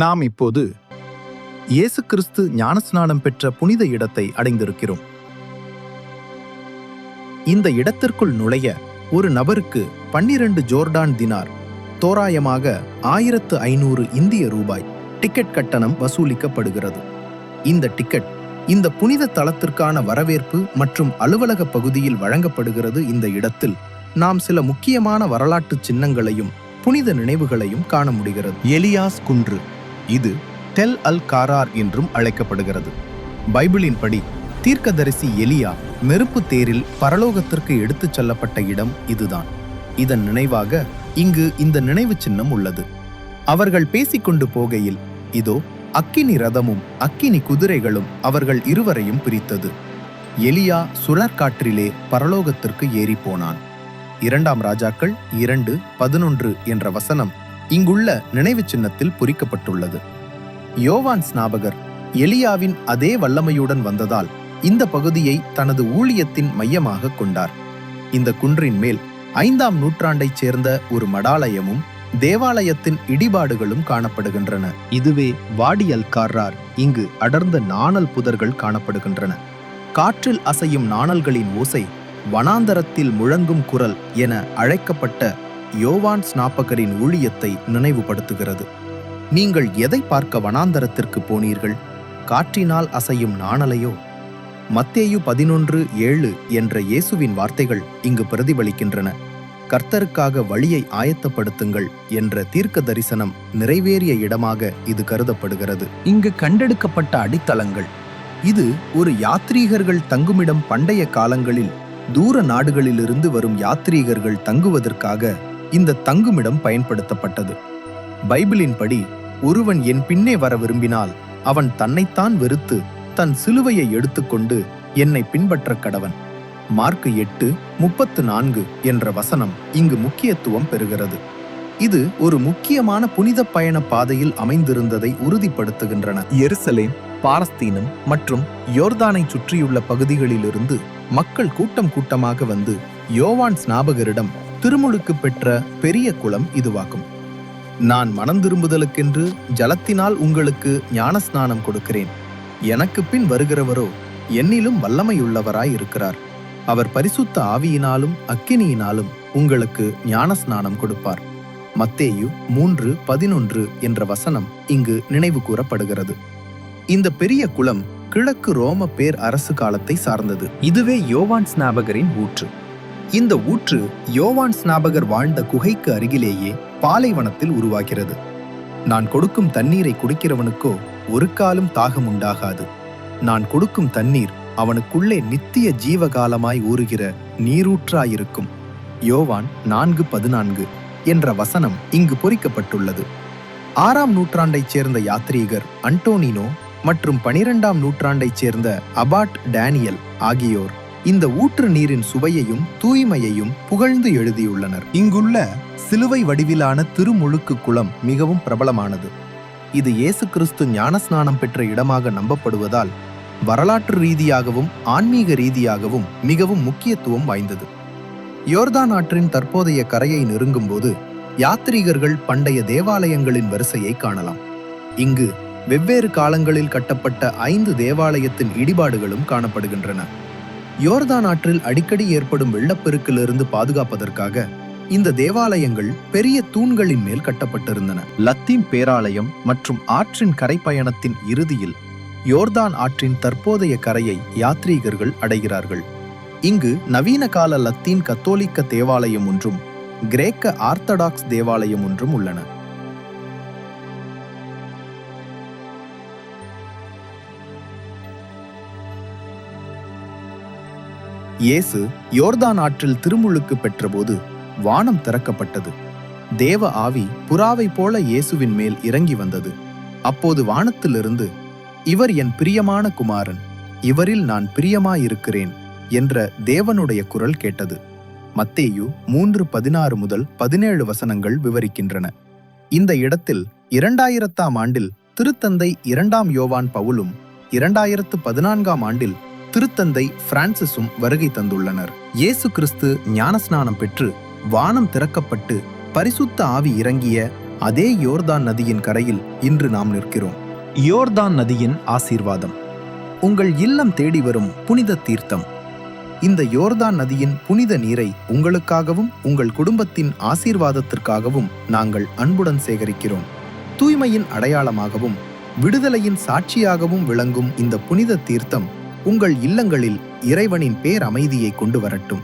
நாம் இப்போது இயேசு கிறிஸ்து ஞானஸ்நானம் பெற்ற புனித இடத்தை அடைந்திருக்கிறோம். இந்த இடத்திற்குள் நுழைய ஒரு நபருக்கு பன்னிரண்டு ஜோர்டான் தினார் தோராயமாக ஆயிரத்து ஐநூறு இந்திய ரூபாய் டிக்கெட் கட்டணம் வசூலிக்கப்படுகிறது. இந்த டிக்கெட் இந்த புனித தளத்திற்கான வரவேற்பு மற்றும் அலுவலக பகுதியில் வழங்கப்படுகிறது. இந்த இடத்தில் நாம் சில முக்கியமான வரலாற்று சின்னங்களையும் புனித நினைவுகளையும் காண முடிகிறது. எலியாஸ் குன்று. இது டெல் அல் காரார் என்றும் அழைக்கப்படுகிறது. பைபிளின்படி தீர்க்கதரிசி எலியா நெருப்பு தேரில் பரலோகத்திற்கு எடுத்துச் செல்லப்பட்ட இடம் இதுதான். இதன் நினைவாக இங்கு இந்த நினைவு சின்னம் உள்ளது. அவர்கள் பேசிக்கொண்டு போகையில் இதோ அக்கினி ரதமும் அக்கினி குதிரைகளும் அவர்கள் இருவரையும் பிரித்தது. எலியா சுழற்காற்றிலே பரலோகத்திற்கு ஏறிப்போனான். இரண்டாம் ராஜாக்கள் இரண்டு பதினொன்று என்ற வசனம் இங்குள்ள நினைவு சின்னத்தில் பொறிக்கப்பட்டுள்ளது. யோவான் ஸ்நாபகர் எலியாவின் அதே வல்லமையுடன் வந்ததால் இந்த பகுதியை தனது ஊழியத்தின் மையமாக கொண்டார். இந்த குன்றின் மேல் ஐந்தாம் நூற்றாண்டைச் சேர்ந்த ஒரு மடாலயமும் தேவாலயத்தின் இடிபாடுகளும் காணப்படுகின்றன. இதுவே வாடியல் கார்ரார் இங்கு அடர்ந்த நாணல் புதர்கள் காணப்படுகின்றன. காற்றில் அசையும் நாணல்களின் ஓசை வனாந்தரத்தில் முழங்கும் குரல் என அழைக்கப்பட்ட யோவான் ஸ்நாபகரின் ஊழியத்தை நினைவுபடுத்துகிறது. நீங்கள் எதை பார்க்க வனாந்தரத்திற்கு போனீர்கள்? காற்றினால் அசையும் நாணலையோ? மத்தேயு பதினொன்று ஏழு என்ற இயேசுவின் வார்த்தைகள் இங்கு பிரதிபலிக்கின்றன. கர்த்தருக்காக வழியை ஆயத்தப்படுத்துங்கள் என்ற தீர்க்க தரிசனம் நிறைவேறிய இடமாக இது கருதப்படுகிறது. இங்கு கண்டெடுக்கப்பட்ட அடித்தளங்கள். இது ஒரு யாத்ரீகர்கள் தங்குமிடம் பண்டைய காலங்களில் தூர நாடுகளிலிருந்து வரும் யாத்ரீகர்கள் தங்குவதற்காக இந்த தங்குமிடம் பயன்படுத்தப்பட்டது. பைபிளின்படி ஒருவன் என் பின்னே வர விரும்பினால் அவன் தன்னைத்தான் வெறுத்து தன் சிலுவையை எடுத்துக்கொண்டு என்னை பின்பற்ற கடவன். மார்க்கு எட்டு முப்பத்து நான்கு என்ற வசனம் இங்கு முக்கியத்துவம் பெறுகிறது. இது ஒரு முக்கியமான புனித பயண பாதையில் அமைந்திருந்ததை உறுதிப்படுத்துகின்றன. எருசலேம் பாரஸ்தீனம் மற்றும் யோர்தானை சுற்றியுள்ள பகுதிகளிலிருந்து மக்கள் கூட்டம் கூட்டமாக வந்து யோவான் ஸ்நாபகரிடம் திருமுழுக்கு பெற்ற பெரிய குளம் இதுவாகும். நான் மனம் திரும்புதலுக்கென்று ஜலத்தினால் உங்களுக்கு ஞானஸ்நானம் கொடுக்கிறேன். எனக்கு பின் வருகிறவரோ என்னிலும் வல்லமையுள்ளவராய் இருக்கிறார். அவர் பரிசுத்த ஆவியினாலும் அக்கினியினாலும் உங்களுக்கு ஞானஸ்நானம் கொடுப்பார். மத்தேயு மூன்று பதினொன்று என்ற வசனம் இங்கு நினைவு கூறப்படுகிறது. இந்த பெரிய குளம் கிழக்கு ரோம பேர் அரசு காலத்தை சார்ந்தது. இதுவே யோவான் ஸ்நாபகரின் ஊற்று. இந்த ஊற்று யோவான் ஸ்நாபகர் வாழ்ந்த குகைக்கு அருகிலேயே பாலைவனத்தில் உருவாகிறது. நான் கொடுக்கும் தண்ணீரை குடிக்கிறவனுக்கோ ஒரு காலும் தாகம் உண்டாகாது. நான் கொடுக்கும் தண்ணீர் அவனுக்குள்ளே நித்திய ஜீவகாலமாய் ஊறுகிற நீரூற்றாயிருக்கும். யோவான் நான்கு பதினான்கு என்ற வசனம் இங்கு பொறிக்கப்பட்டுள்ளது. ஆறாம் நூற்றாண்டைச் சேர்ந்த யாத்ரீகர் அன்டோனினோ மற்றும் பனிரெண்டாம் நூற்றாண்டைச் சேர்ந்த அபாட் டேனியல் ஆகியோர் இந்த ஊற்று நீரின் சுவையையும் தூய்மையையும் புகழ்ந்து எழுதியுள்ளனர். இங்குள்ள சிலுவை வடிவிலான திருமுழுக்கு குளம் மிகவும் பிரபலமானது. இது இயேசு கிறிஸ்து ஞானஸ்நானம் பெற்ற இடமாக நம்பப்படுவதால் வரலாற்று ரீதியாகவும் ஆன்மீக ரீதியாகவும் மிகவும் முக்கியத்துவம் வாய்ந்தது. யோர்தான் ஆற்றின் தற்போதைய கரையை நெருங்கும்போது யாத்ரீகர்கள் பண்டைய தேவாலயங்களின் வரிசையை காணலாம். இங்கு வெவ்வேறு காலங்களில் கட்டப்பட்ட ஐந்து தேவாலயத்தின் இடிபாடுகளும் காணப்படுகின்றன. யோர்தான் ஆற்றில் அடிக்கடி ஏற்படும் வெள்ளப்பெருக்கிலிருந்து பாதுகாப்பதற்காக இந்த தேவாலயங்கள் பெரிய தூண்களின் மேல் கட்டப்பட்டிருந்தன. லத்தீன் பேராலயம் மற்றும் ஆற்றின் கரைப்பயணத்தின் இறுதியில் யோர்தான் ஆற்றின் தற்போதைய கரையை யாத்ரீகர்கள் அடைகிறார்கள். இங்கு நவீன கால லத்தீன் கத்தோலிக்க தேவாலயம் ஒன்றும் கிரேக்க ஆர்த்தடாக்ஸ் தேவாலயம் ஒன்றும் உள்ளன. இயேசு யோர்தான் ஆற்றில் திருமுழுக்கு பெற்றபோது வானம் திறக்கப்பட்டது. தேவ ஆவி புறாவை போல இயேசுவின் மேல் இறங்கி வந்தது. அப்போது வானத்திலிருந்து இவர் என் பிரியமான குமாரன் இவரில் நான் பிரியமாயிருக்கிறேன் என்ற தேவனுடைய குரல் கேட்டது. மத்தேயு மூன்று பதினாறு முதல் பதினேழு வசனங்கள் விவரிக்கின்றன. இந்த இடத்தில் இரண்டாயிரத்தாம் ஆண்டில் திருத்தந்தை இரண்டாம் யோவான் பவுலும் இரண்டாயிரத்து பதினான்காம் ஆண்டில் திருத்தந்தை பிரான்சிஸும் வருகை தந்துள்ளனர். இயேசு கிறிஸ்து ஞானஸ்நானம் பெற்று வானம் திறக்கப்பட்டு பரிசுத்த ஆவி இறங்கிய அதே யோர்தான் நதியின் கரையில் இன்று நாம் நிற்கிறோம். யோர்தான் நதியின் ஆசீர்வாதம். உங்கள் இல்லம் தேடி வரும் புனித தீர்த்தம். இந்த யோர்தான் நதியின் புனித நீரை உங்களுக்காகவும் உங்கள் குடும்பத்தின் ஆசீர்வாதத்திற்காகவும் நாங்கள் அன்புடன் சேகரிக்கிறோம். தூய்மையின் அடையாளமாகவும் விடுதலையின் சாட்சியாகவும் விளங்கும் இந்த புனித தீர்த்தம் உங்கள் இல்லங்களில் இறைவனின் பேர் அமைதியை கொண்டு வரட்டும்